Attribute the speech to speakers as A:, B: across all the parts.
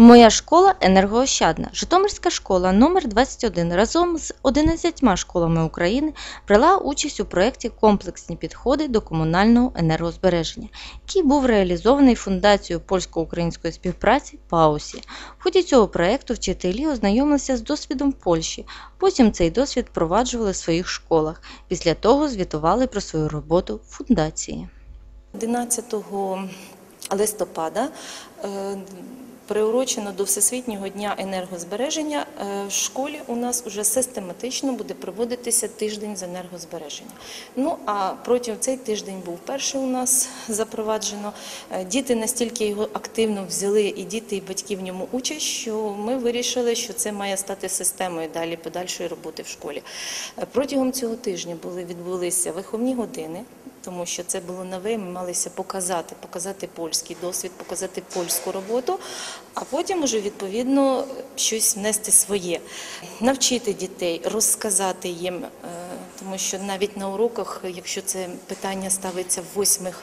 A: Моя школа енергоощадна. Житомирська школа номер 21 разом з 11 школами України брала участь у проєкті Комплексні підходи до комунального енергозбереження, який був реалізований фундацією польсько-української співпраці ПАУСі. В ході цього проєкту вчителі ознайомилися з досвідом Польщі. Потім цей досвід впроваджували в своїх школах. Після того звітували про свою роботу фундації.
B: 11 листопада е, приурочено до Всесвітнього дня енергозбереження е, в школі у нас вже систематично буде проводитися тиждень з енергозбереження. Ну а протягом цей тиждень був перший у нас запроваджено. Е, Діти настільки його активно взяли, і діти, і батьки в ньому участь, що ми вирішили, що це має стати системою далі подальшої роботи в школі. Е, Протягом цього тижня були відбулися виховні години тому що це було нове. Ми малися показати, показати польський досвід, показати польську роботу, а потім уже відповідно щось внести своє, навчити дітей, розказати їм, е, тому що навіть на уроках, якщо це питання ставиться в восьмих.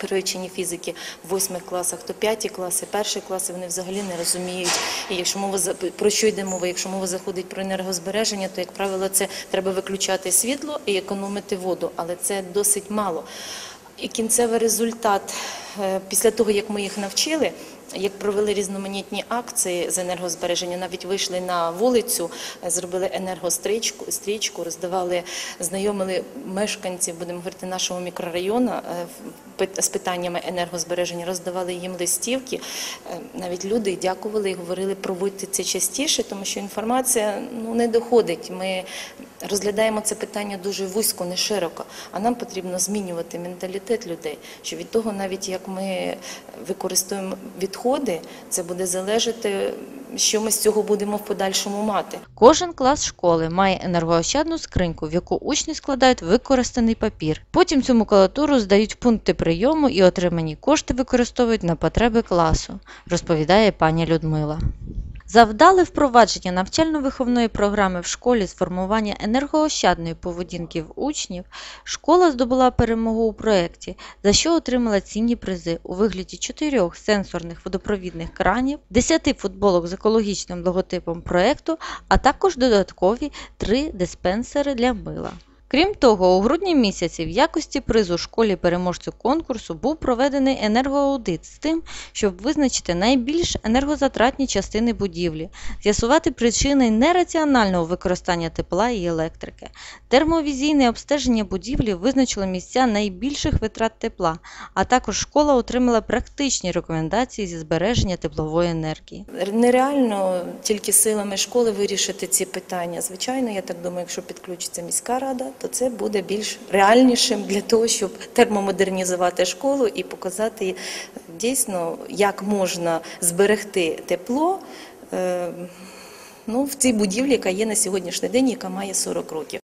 B: Перевчені фізики в восьмих класах, то п'яті класи, перші класи вони взагалі не розуміють. І якщо мова про що йде мова, якщо мова заходить про енергозбереження, то як правило це треба виключати світло і економити воду, але це досить мало. І кінцевий результат е, після того, як ми їх навчили. Як провели різноманітні акції з енергозбереження, навіть вийшли на вулицю, е, зробили енергострічку, стрічку, роздавали, знайомили мешканців, будемо говорити, нашого мікрорайону е, з питаннями енергозбереження, роздавали їм листівки. Е, Навіть люди дякували і говорили, проводьте це частіше, тому що інформація ну, не доходить. Ми розглядаємо це питання дуже вузько, не широко, а нам потрібно змінювати менталітет людей, що від того, навіть як ми використовуємо відходи, це буде залежати, що ми з цього будемо в подальшому мати.
A: Кожен клас школи має енергоощадну скриньку, в яку учні складають використаний папір. Потім цю макулатуру здають пункти прийому і отримані кошти використовують на потреби класу, розповідає пані Людмила. За вдале впровадження навчально-виховної програми в школі з формування енергоощадної поведінки в учнів, школа здобула перемогу у проєкті, за що отримала цінні призи у вигляді чотирьох сенсорних водопровідних кранів, 10 футболок з екологічним логотипом проєкту, а також додаткові три диспенсери для мила. Крім того, у грудні місяці в якості призу школі переможцю конкурсу був проведений енергоаудит з тим, щоб визначити найбільш енергозатратні частини будівлі, з'ясувати причини нераціонального використання тепла і електрики. Термовізійне обстеження будівлі визначило місця найбільших витрат тепла, а також школа отримала практичні рекомендації зі збереження теплової енергії.
B: Нереально тільки силами школи вирішити ці питання. Звичайно, я так думаю, якщо підключиться міська рада, то це буде більш реальнішим для того, щоб термомодернізувати школу і показати дійсно, як можна зберегти тепло. е, Ну, в цій будівлі, яка є на сьогоднішній день, яка має 40 років.